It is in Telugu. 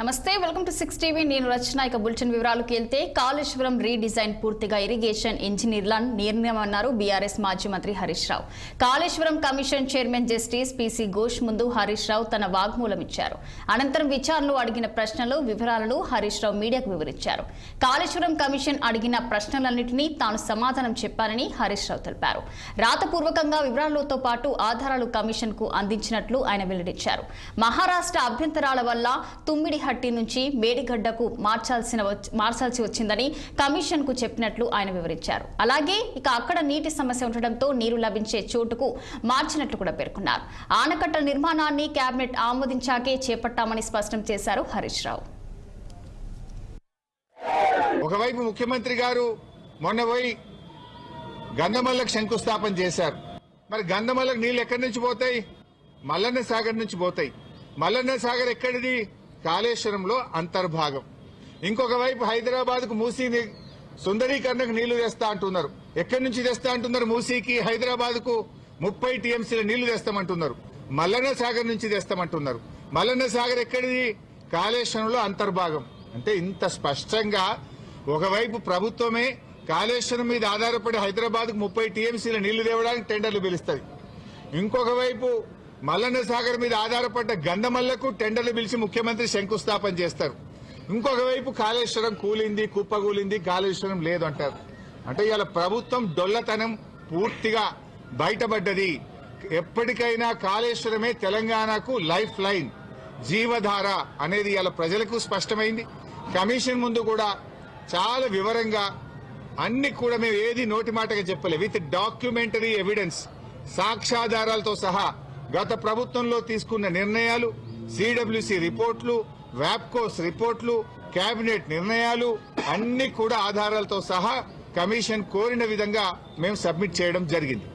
నమస్తే వెల్కమ్ టు సిక్స్ టీవీ. నేను రచన. ఇక బులెటిన్ వివరాలకు వెళ్తే కాళేశ్వరం రీడిజైన్ పూర్తిగా ఇరిగేషన్ ఇంజనీర్ల నిర్ణయం అన్నారు బీఆర్ఎస్ మాజీ మంత్రి Harish Rao. Kaleshwaram commission chairman justice PC Ghosh ముందు హరీష్ రావు తన వాగ్మూలం ఇచ్చారు. అనంతరం విచారణలో అడిగిన ప్రశ్నలు వివరాలను హరీష్ రావు మీడియాకు వివరించారు. కాళేశ్వరం కమిషన్ అడిగిన ప్రశ్నలన్నింటినీ తాను సమాధానం చెప్పానని హరీష్ రావు తెలిపారు. రాతపూర్వకంగా వివరాలతో పాటు ఆధారాలు కమిషన్కు అందించినట్లు ఆయన వెల్లడించారు. మహారాష్ట్ర అభ్యంతరాల వల్ల తుమ్మిడి తుమ్మిడిహట్టి నుంచి మేడిగడ్డకు మార్చాల్సిన మార్చాల్సి వచ్చిందని కమిషన్కు చెప్పినట్లు ఆయన వివరించారు. అలాగే ఇక అక్కడ నీటి సమస్య ఉండటంతో నీరు లభించే చోటుకు మార్చినట్లు కూడా పేర్కొన్నారు. ఆనకట్ట నిర్మాణాన్ని కేబినెట్ ఆమోదించాకే చేపట్టామని స్పష్టం చేశారు హరీష్ రావు. ఒకవైపు ముఖ్యమంత్రి గారు మొన్న పోయి గంధమల్లకు శంకుస్థాపన చేశారు. మరి గంధమల్లకు నీళ్ళు ఎక్కడి నుంచి పోతాయి? మల్లన్న సాగర్ నుంచి పోతాయి. మల్లన్న సాగర్ ఎక్కడిది? కాళేశ్వరంలో అంతర్భాగం. ఇంకొక వైపు హైదరాబాద్కు మూసీ సుందరీకరణకు నీళ్ళు తెస్తా అంటున్నారు. ఎక్కడి నుంచి తెస్తా అంటున్నారు మూసీకి? హైదరాబాద్కు ముప్పై టీఎంసీల నీళ్ళు తెస్తామంటున్నారు. మల్లన్న సాగర్ నుంచి తెస్తామంటున్నారు. మల్లన్న సాగర్ ఎక్కడిది? కాళేశ్వరంలో అంతర్భాగం. అంటే ఇంత స్పష్టంగా ఒకవైపు ప్రభుత్వమే కాళేశ్వరం మీద ఆధారపడి హైదరాబాద్కు ముప్పై టీఎంసీల నీళ్ళు తేవడానికి టెండర్లు పిలుస్తుంది. ఇంకొక వైపు మల్లన్న సాగర్ మీద ఆధారపడ్డ గంధమల్లకు టెండర్లు పిలిచి ముఖ్యమంత్రి శంకుస్థాపన చేస్తారు. ఇంకొక వైపు కాళేశ్వరం కూలింది కుప్పగూలింది కాళేశ్వరం లేదు అంటారు అంటే ఇవాళ ప్రభుత్వం డొల్లతనం పూర్తిగా బయటపడ్డది. ఎప్పటికైనా కాళేశ్వరమే తెలంగాణకు లైఫ్ లైన్ జీవధార అనేది ఇవాళ ప్రజలకు స్పష్టమైంది. కమిషన్ ముందు కూడా చాలా వివరంగా అన్ని కూడా మేము ఏది నోటి మాటగా చెప్పలే విత్ డాక్యుమెంటరీ ఎవిడెన్స్ సాక్ష్యాధారాలతో సహా గత ప్రభుత్వంలో తీసుకున్న నిర్ణయాలు సిడబ్ల్యూసి రిపోర్ట్లు వ్యాప్కోస్ రిపోర్ట్లు కేబినెట్ నిర్ణయాలు అన్ని కూడా ఆధారాలతో సహా కమిషన్ కోరిన విధంగా మేము సబ్మిట్ చేయడం జరిగింది.